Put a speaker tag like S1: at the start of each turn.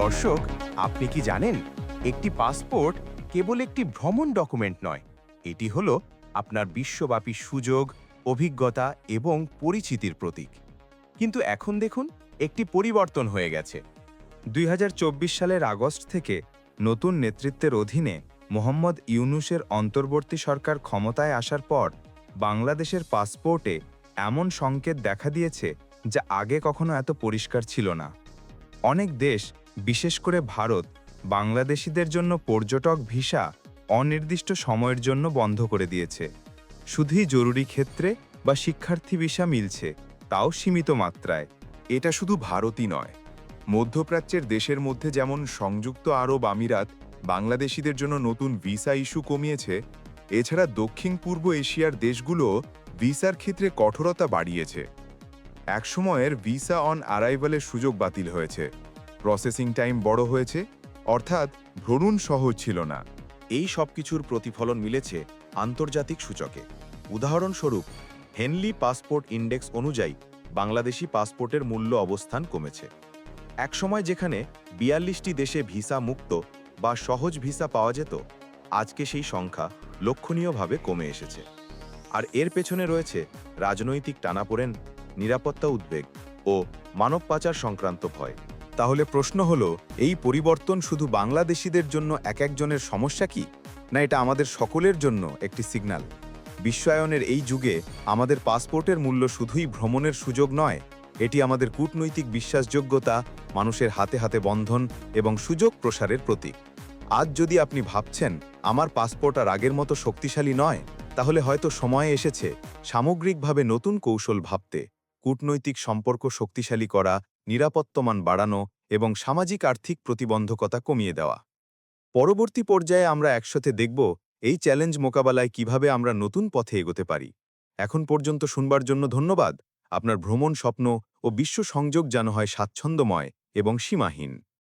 S1: দর্শক, আপনি কি জানেন, একটি পাসপোর্ট কেবল একটি ভ্রমণ ডকুমেন্ট নয়, এটি হল আপনার বিশ্বব্যাপী সুযোগ, অভিজ্ঞতা এবং পরিচিতির প্রতীক। কিন্তু এখন দেখুন, একটি পরিবর্তন হয়ে গেছে।
S2: দুই হাজার চব্বিশ সালের আগস্ট থেকে নতুন নেতৃত্বের অধীনে মোহাম্মদ ইউনুসের অন্তর্বর্তী সরকার ক্ষমতায় আসার পর বাংলাদেশের পাসপোর্টে এমন সংকেত দেখা দিয়েছে যা আগে কখনো এত পরিষ্কার ছিল না। অনেক দেশ, বিশেষ করে ভারত, বাংলাদেশিদের জন্য পর্যটক ভিসা অনির্দিষ্ট সময়ের জন্য বন্ধ করে দিয়েছে। শুধুই জরুরি ক্ষেত্রে বা শিক্ষার্থী ভিসা মিলছে, তাও সীমিত মাত্রায়।
S3: এটা শুধু ভারতই নয়। মধ্যপ্রাচ্যের দেশের মধ্যে যেমন সংযুক্ত আরব আমিরাত বাংলাদেশিদের জন্য নতুন ভিসা ইস্যু কমিয়েছে এছাড়া দক্ষিণ পূর্ব এশিয়ার দেশগুলো ভিসার ক্ষেত্রে কঠোরতা বাড়িয়েছে। একসময়ের ভিসা অন অ্যারাইভালের সুযোগ বাতিল হয়েছে। প্রসেসিং টাইম বড় হয়েছে, অর্থাৎ ভ্রমণ সহজ ছিল না।
S1: এই সব কিছুর প্রতিফলন মিলেছে আন্তর্জাতিক সূচকে। উদাহরণস্বরূপ, হেনলি পাসপোর্ট ইন্ডেক্স অনুযায়ী বাংলাদেশি পাসপোর্টের মূল্য অবস্থান কমেছে। একসময় যেখানে বিয়াল্লিশটি দেশে ভিসা মুক্ত বা সহজ ভিসা পাওয়া যেত আজকে সেই সংখ্যা লক্ষণীয়ভাবে কমে এসেছে। আর এর পেছনে রয়েছে রাজনৈতিক টানাপোড়েন, নিরাপত্তা উদ্বেগ ও মানব পাচার সংক্রান্ত ভয়। তাহলে প্রশ্ন হলো, এই পরিবর্তন শুধু বাংলাদেশিদের জন্য এক একজনের সমস্যা কি? না এটা আমাদের সকলের জন্য একটি সিগন্যাল? বিশ্বায়নের এই যুগে আমাদের পাসপোর্টের মূল্য শুধুই ভ্রমণের সুযোগ নয়, এটি আমাদের কূটনৈতিক বিশ্বাসযোগ্যতা, মানুষের হাতে হাতে বন্ধন এবং সুযোগ প্রসারের প্রতীক। আজ যদি আপনি ভাবছেন আমার পাসপোর্ট আর আগের মতো শক্তিশালী নয়, তাহলে হয়তো সময় এসেছে সামগ্রিকভাবে নতুন কৌশল ভাবতে। কূটনৈতিক সম্পর্ক শক্তিশালী করা, নিরাপত্তমান বাড়ানো এবং সামাজিক আর্থিক প্রতিবন্ধকতা কমিয়ে দেওয়া। পরবর্তী পর্যায়ে আমরা একসাথে দেখব এই চ্যালেঞ্জ মোকাবেলায় কীভাবে আমরা নতুন পথে এগোতে পারি। এখন পর্যন্ত শুনবার জন্য ধন্যবাদ। আপনার ভ্রমণ স্বপ্ন ও বিশ্ব সংযোগ যেন হয় স্বাচ্ছন্দ্যময় এবং সীমাহীন।